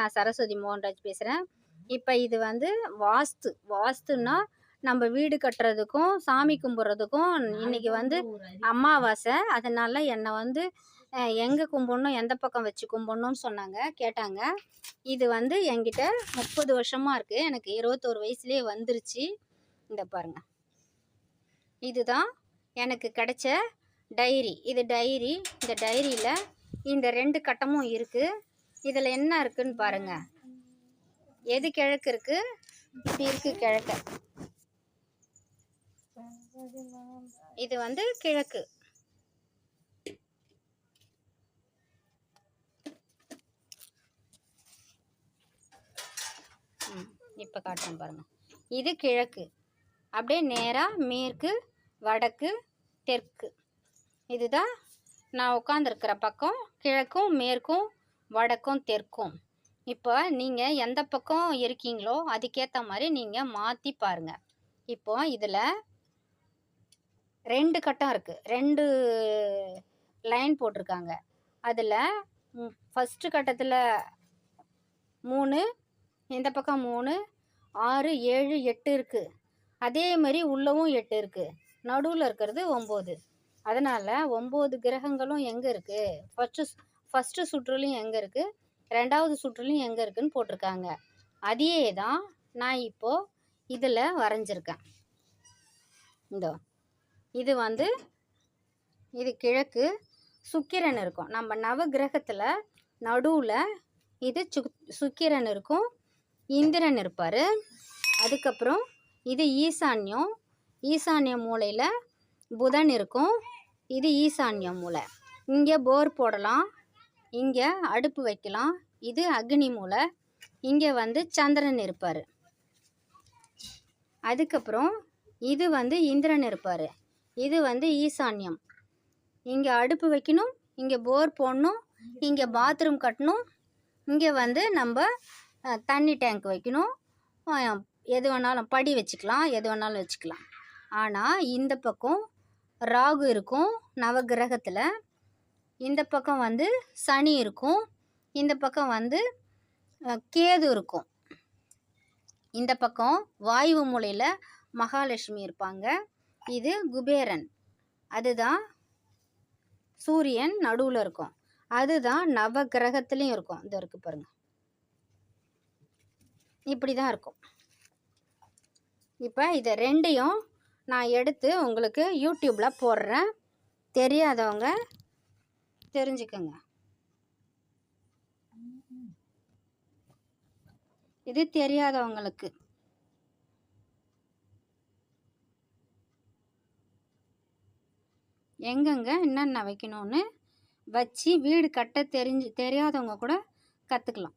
நான் சரஸ்வதி மோகன்ராஜ் பேசுகிறேன் இப்போ இது வந்து வாஸ்து. வாஸ்துன்னா நம்ம வீடு கட்டுறதுக்கும் சாமி கும்பிட்றதுக்கும் இன்றைக்கி வந்து அமாவாசை. அதனால் என்னை வந்து எங்கே கும்பிடணும் எந்த பக்கம் வச்சு கும்பிடணும்னு சொன்னாங்க கேட்டாங்க. இது வந்து என்கிட்ட முப்பது வருஷமாக இருக்குது எனக்கு இருபத்தோரு வயசுலேயே வந்துருச்சு. இந்த பாருங்கள் இதுதான் எனக்கு கிடைச்ச டைரி. இது டைரி இந்த டைரியில் இந்த ரெண்டு கட்டமும் இருக்குது இதில் என்ன இருக்குன்னு பாருங்க. எது கிழக்கு இருக்கு? இப்படி இருக்கு கிழக்கு. இது வந்து கிழக்கு. ம் இப்போ காட்டுறேன் பாருங்க. இது கிழக்கு. அப்படியே நேராக மேற்கு வடக்கு தெற்கு. இதுதான் நான் உட்காந்துருக்கிற பக்கம். கிழக்கும் மேற்கும் வடக்கும் தெற்கும். இப்போ நீங்கள் எந்த பக்கம் இருக்கீங்களோ அதுக்கேற்ற மாதிரி நீங்கள் மாற்றி பாருங்கள் இப்போ இதில் ரெண்டு கட்டம் இருக்குது ரெண்டு லைன் போட்டிருக்காங்க. அதில் ஃபஸ்ட்டு கட்டத்தில் மூணு இந்த பக்கம் மூணு ஆறு ஏழு எட்டு இருக்குது அதே மாதிரி உள்ளவும் எட்டு இருக்குது நடுவில் இருக்கிறது ஒம்பது. அதனால் ஒம்பது கிரகங்களும் எங்கே இருக்குது ஃபஸ்ட்டு ஃபஸ்ட்டு சுற்றுலையும் எங்கே இருக்குது ரெண்டாவது சுற்றுலையும் எங்கே இருக்குதுன்னு போட்டிருக்காங்க. அதையே தான் நான் இப்போது இதில் வரைஞ்சிருக்கேன். இந்தோ இது வந்து இது கிழக்கு சுக்கிரன் இருக்கும். நம்ம நவ கிரகத்தில் நடுவில் இது சு சுக்கிரன் இருக்கும் இந்திரன் இருப்பார். அதுக்கப்புறம் இது ஈசான்யம் ஈசான்ய மூலையில் புதன் இருக்கும் இது ஈசான்ய மூலை. இங்கே போர் போடலாம். இங்கே அடுப்பு வைக்கலாம். இது அக்னி மூலை. இங்கே வந்து சந்திரன் இருப்பார். அதுக்கப்புறம் இது வந்து இந்திரன் இருப்பார். இது வந்து ஈசான்யம். இங்கே அடுப்பு வைக்கணும் இங்கே போர் போடணும் இங்கே பாத்ரூம் கட்டணும் இங்கே வந்து நம்ம தண்ணி டேங்க் வைக்கணும். எது வேணாலும் படி வச்சுக்கலாம் எது வேணாலும் வச்சுக்கலாம். ஆனால் இந்த பக்கம் ராகு இருக்கும் நவகிரகத்தில் இந்த பக்கம் வந்து சனி இருக்கும். இந்த பக்கம் வந்து கேது இருக்கும். இந்த பக்கம் வாயு மூலையில் மகாலட்சுமி இருப்பாங்க. இது குபேரன். அதுதான் சூரியன் நடுவில் இருக்கும். அதுதான் நவ கிரகத்துலேயும் இருக்கும். இது இருக்கு பாருங்க. இப்படி தான் இருக்கும். இப்போ இதை ரெண்டையும் நான் எடுத்து உங்களுக்கு யூடியூப்பில் போடுறேன். தெரியாதவங்க தெரிஞ்சுக்கோங்க. இது தெரியாதவங்களுக்கு. எங்கெங்க என்னென்ன வைக்கணும்னு வச்சு வீடு கட்ட தெரிஞ்சு தெரியாதவங்க கூட கற்றுக்கலாம்